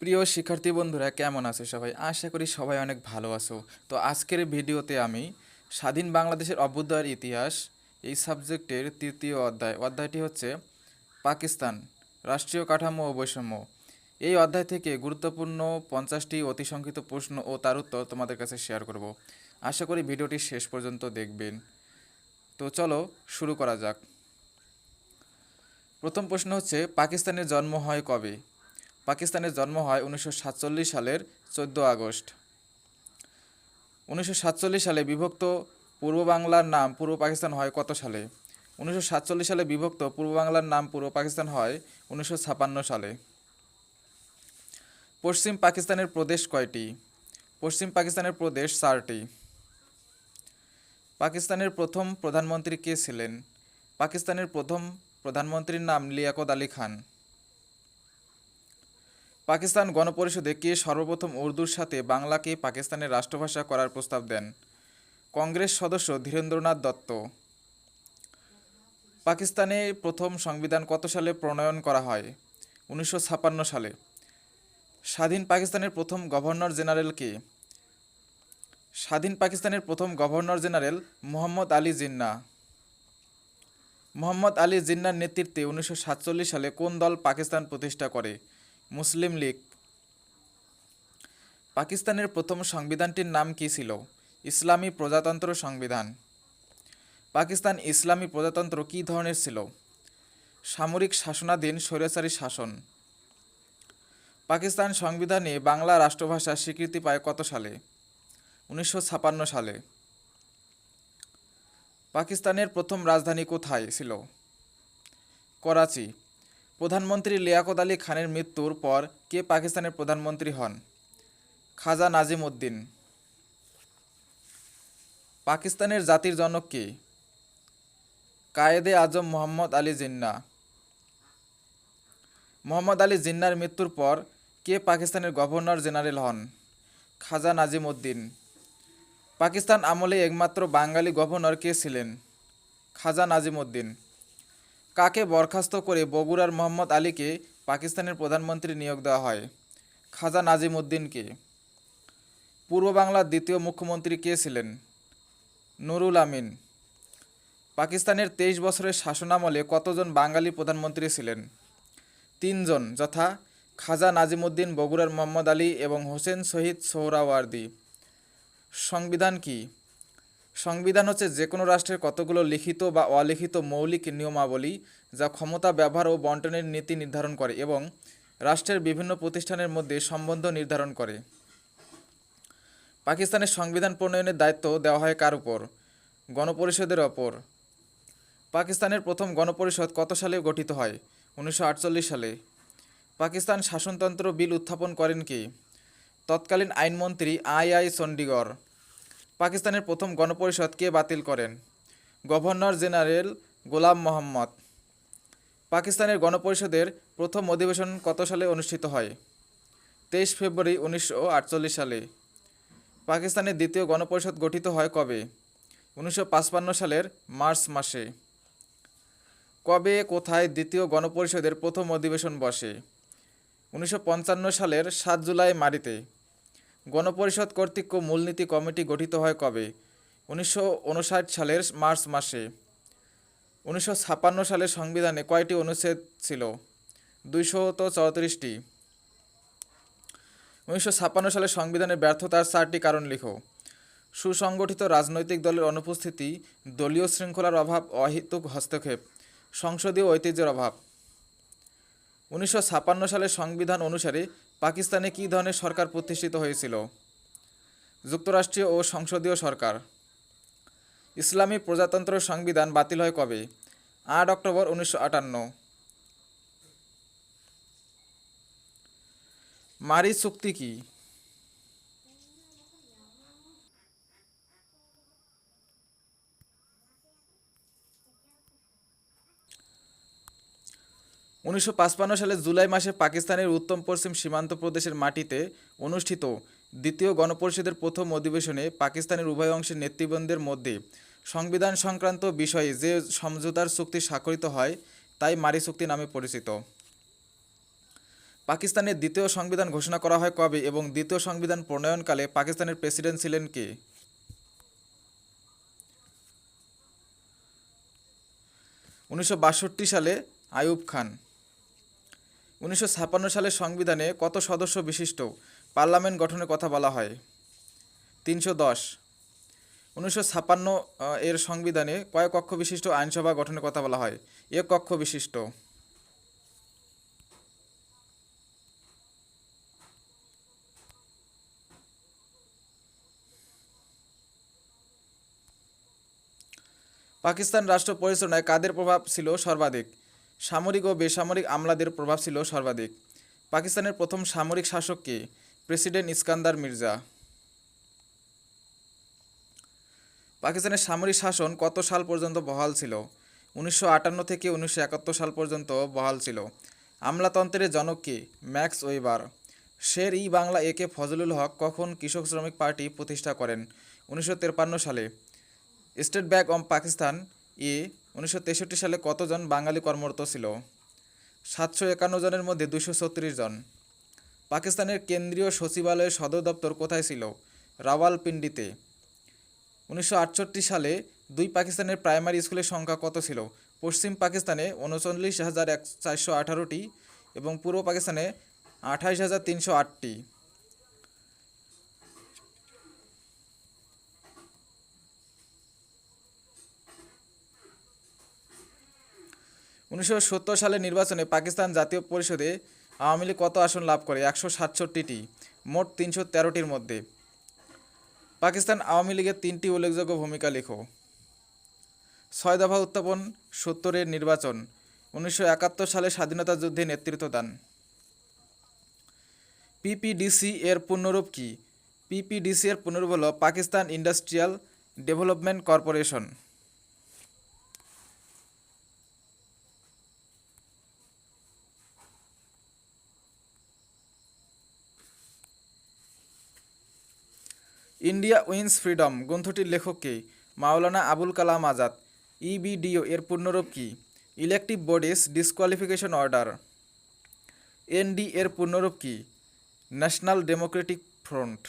প্রিয় শিক্ষার্থী বন্ধুরা, কেমন আছো সবাই? আশা করি সবাই অনেক ভালো আছো। তো আজকের ভিডিওতে আমি স্বাধীন বাংলাদেশের অভ্যুদয়ের ইতিহাস এই সাবজেক্টের তৃতীয় অধ্যায়, অধ্যায়টি হচ্ছে পাকিস্তান, রাষ্ট্রীয় কাঠামো ও বৈষম্য। এই অধ্যায় থেকে গুরুত্বপূর্ণ পঞ্চাশটি অতি সংক্ষিপ্ত প্রশ্ন ও তার উত্তর তোমাদের কাছে শেয়ার করব। আশা করি ভিডিওটি শেষ পর্যন্ত দেখবেন। তো চলো শুরু করা যাক। প্রথম প্রশ্ন হচ্ছে, পাকিস্তানের জন্ম হয় কবে? পাকিস্তানের জন্ম হয় উনিশশো সাতচল্লিশ সালের চোদ্দ আগস্ট। উনিশশো সাতচল্লিশ সালে বিভক্ত পূর্ব বাংলার নাম পূর্ব পাকিস্তান হয় কত সালে? উনিশশো সাতচল্লিশ সালে বিভক্ত পূর্ব বাংলার নাম পূর্ব পাকিস্তান হয় উনিশশো সালে। পশ্চিম পাকিস্তানের প্রদেশ কয়টি? পশ্চিম পাকিস্তানের প্রদেশ চারটি। পাকিস্তানের প্রথম প্রধানমন্ত্রী কে ছিলেন? পাকিস্তানের প্রথম প্রধানমন্ত্রীর নাম লিয়াকত আলী খান। পাকিস্তান গণপরিষদে কে সর্বপ্রথম উর্দুর সাথে বাংলাকে পাকিস্তানের রাষ্ট্রভাষা করার প্রস্তাব দেন? কংগ্রেস সদস্য ধীরেন্দ্রনাথ দত্ত। পাকিস্তানে প্রথম সংবিধান কত সালে প্রণয়ন করা হয়? উনিশশো সালে। স্বাধীন পাকিস্তানের প্রথম গভর্নর জেনারেল কে? স্বাধীন পাকিস্তানের প্রথম গভর্নর জেনারেল মোহাম্মদ আলী জিন্না। মোহাম্মদ আলী জিন্নার নেতৃত্বে উনিশশো সাতচল্লিশ সালে কোন দল পাকিস্তান প্রতিষ্ঠা করে? মুসলিম লীগ। পাকিস্তানের প্রথম সংবিধানটির নাম কী ছিল? ইসলামী প্রজাতন্ত্র সংবিধান। পাকিস্তান ইসলামী প্রজাতন্ত্র কী ধরনের ছিল? সামরিক শাসনাধীন স্বৈরাচারী শাসন। পাকিস্তান সংবিধানে বাংলা রাষ্ট্রভাষা স্বীকৃতি পায় কত সালে? উনিশশো সালে। পাকিস্তানের প্রথম রাজধানী কোথায় ছিল? করাচি। প্রধানমন্ত্রী লিয়াকত আলী খানের মৃত্যুর পর কে পাকিস্তানের প্রধানমন্ত্রী হন? খাজা নাজিম উদ্দিন। পাকিস্তানের জাতির জনক কে? কায়েদে আজম মোহাম্মদ আলী জিন্না। মোহাম্মদ আলী জিন্নার মৃত্যুর পর কে পাকিস্তানের গভর্নর জেনারেল হন? খাজা নাজিম উদ্দিন। পাকিস্তান আমলে একমাত্র বাঙালি গভর্নর কে ছিলেন? খাজা নাজিম উদ্দিন। কাকে বরখাস্ত করে বগুড়ার মোহাম্মদ আলীকে পাকিস্তানের প্রধানমন্ত্রী নিয়োগ দেওয়া হয়? খাজা নাজিম উদ্দিনকে পূর্ব বাংলার দ্বিতীয় মুখ্যমন্ত্রী কে ছিলেন? নুরুল আমিন। পাকিস্তানের তেইশ বছরের শাসনামলে কতজন বাঙালি প্রধানমন্ত্রী ছিলেন? তিনজন, যথা খাজা নাজিমুদ্দিন, বগুড়ার মোহাম্মদ আলী এবং হোসেন শহীদ সোহরাওয়ার্দী। সংবিধান কি? সংবিধান হচ্ছে যে কোনো রাষ্ট্রের কতগুলো লিখিত বা অলিখিত মৌলিক নিয়মাবলী যা ক্ষমতা, ব্যবহার ও বন্টনের নীতি নির্ধারণ করে এবং রাষ্ট্রের বিভিন্ন প্রতিষ্ঠানের মধ্যে সম্বন্ধ নির্ধারণ করে। পাকিস্তানের সংবিধান প্রণয়নের দায়িত্ব দেওয়া হয় কার উপর? গণপরিষদের ওপর। পাকিস্তানের প্রথম গণপরিষদ কত সালে গঠিত হয়? উনিশশো আটচল্লিশ সালে। পাকিস্তান শাসনতন্ত্র বিল উত্থাপন করেন কি? তৎকালীন আইনমন্ত্রী আই আই চণ্ডীগড় পাকিস্তানের প্রথম গণপরিষদ কে বাতিল করেন। Governor general Golam Mohammad. পাকিস্তানের গণপরিষদের প্রথম অধিবেশন কত সালে অনুষ্ঠিত হয়? তেইশ ফেব্রুয়ারি উনিশশো আটচল্লিশ সালে। পাকিস্তানের দ্বিতীয় গণপরিষদ গঠিত হয় কবে? উনিশশো সালের মার্চ মাসে। কবে, কোথায় দ্বিতীয় গণপরিষদের প্রথম অধিবেশন বসে? উনিশশো পঞ্চান্ন সালের সাত জুলাই মারিতে। গণপরিষদ কর্তৃক মূলনীতি কমিটি গঠিত হয় কবে? উনিশশো উনষাট সালের মার্চ মাসে। উনিশশো সালের সংবিধানে কয়টি অনুচ্ছেদ ছিল? দুইশত চৌত্রিশটি। উনিশশো সালের সংবিধানের ব্যর্থতার চারটি কারণ লিখো। সুসংগঠিত রাজনৈতিক দলের অনুপস্থিতি, দলীয় শৃঙ্খলার অভাব, অহেতুক হস্তক্ষেপ, সংসদীয় ঐতিহ্যের অভাব। উনিশশো সালের সংবিধান অনুসারে পাকিস্তানে কী ধরনের সরকার প্রতিষ্ঠিত হয়েছিল? যুক্তরাষ্ট্রীয় ও সংসদীয় সরকার। ইসলামী প্রজাতন্ত্র সংবিধান বাতিল হয় কবে? আট অক্টোবর উনিশশো আটান্ন। মারি চুক্তি কি? উনিশশো সালে জুলাই মাসে পাকিস্তানের উত্তম পশ্চিম সীমান্ত প্রদেশের মাটিতে অনুষ্ঠিত দ্বিতীয় গণপরিষদের প্রথম অধিবেশনে পাকিস্তানের উভয় অংশের নেতৃবৃন্দের মধ্যে সংবিধান সংক্রান্ত বিষয়ে যে সমঝোতার চুক্তি স্বাক্ষরিত হয়, তাই মারি চুক্তি নামে পরিচিত। পাকিস্তানের দ্বিতীয় সংবিধান ঘোষণা করা হয় কবে এবং দ্বিতীয় সংবিধান প্রণয়নকালে পাকিস্তানের প্রেসিডেন্ট ছিলেন কে? উনিশশো বাষট্টি সালে আইয়ুব খান। উনিশশো ছাপ্পান্ন সালের সংবিধানে কত সদস্য বিশিষ্ট? পার্লামেন্ট গঠনের কথা বলা হয়। তিনশো দশ। উনিশশো এর সংবিধানে কয় কক্ষ বিশিষ্ট আইনসভা গঠনের কথা বলা হয়? এক কক্ষ বিশিষ্ট। পাকিস্তান রাষ্ট্র পরিচালনায় কাদের প্রভাব ছিল সর্বাধিক? সামরিক ও বেসামরিক আমলাদের প্রভাব ছিল সর্বাধিক। পাকিস্তানের প্রথম সামরিক শাসক কে? প্রেসিডেন্ট ইস্কান্দার মির্জা। পাকিস্তানের সামরিক শাসন কত সাল পর্যন্ত বহাল ছিল? উনিশশো আটান্ন থেকে উনিশশো একাত্তর সাল পর্যন্ত বহাল ছিল। আমলাতন্ত্রের জনক কে? Max Weber. Sher e Bangla A K Fazlul Huq কখন কৃষক শ্রমিক পার্টি প্রতিষ্ঠা করেন? উনিশশো তিপ্পান্ন সালে। স্টেট ব্যাংক অফ পাকিস্তান এ উনিশশো তেষট্টি সালে কতজন বাঙালি কর্মরত ছিল? সাতশো একান্ন জনের মধ্যে দুশো ছত্রিশ জন। পাকিস্তানের কেন্দ্রীয় সচিবালয়ের সদর দপ্তর কোথায় ছিল? রাওয়ালপিন্ডিতে। উনিশশো আটষট্টি সালে দুই পাকিস্তানের প্রাইমারি স্কুলের সংখ্যা কত ছিল? পশ্চিম পাকিস্তানে উনচল্লিশ হাজার এক চারশো আঠারোটি এবং পূর্ব পাকিস্তানে আঠাইশ হাজার তিনশো আটটি। উনিশশো সত্তর সালের নির্বাচনে পাকিস্তান জাতীয় পরিষদে আওয়ামী লীগ কত আসন লাভ করে? একশো সাতষট্টিটি। মোট তিনশো তেরোটির মধ্যে। পাকিস্তান আওয়ামী লীগের তিনটি উল্লেখযোগ্য ভূমিকা লেখো। ছয় দফা উত্থাপন, সত্তরের নির্বাচন, উনিশশো একাত্তর সালে স্বাধীনতা যুদ্ধে নেতৃত্ব দান। পিপিডিসি এর পূর্ণরূপ কি? পিপিডিসি এর হল Pakistan industrial development corporation. India wins freedom গ্রন্থটির লেখক কে মাওলানা আবুল কালাম আজাদ, ইবিডিও এর পূর্ণরূপ কি? Elective bodies disqualification order. ND এর পূর্ণরূপ কি? National democratic front.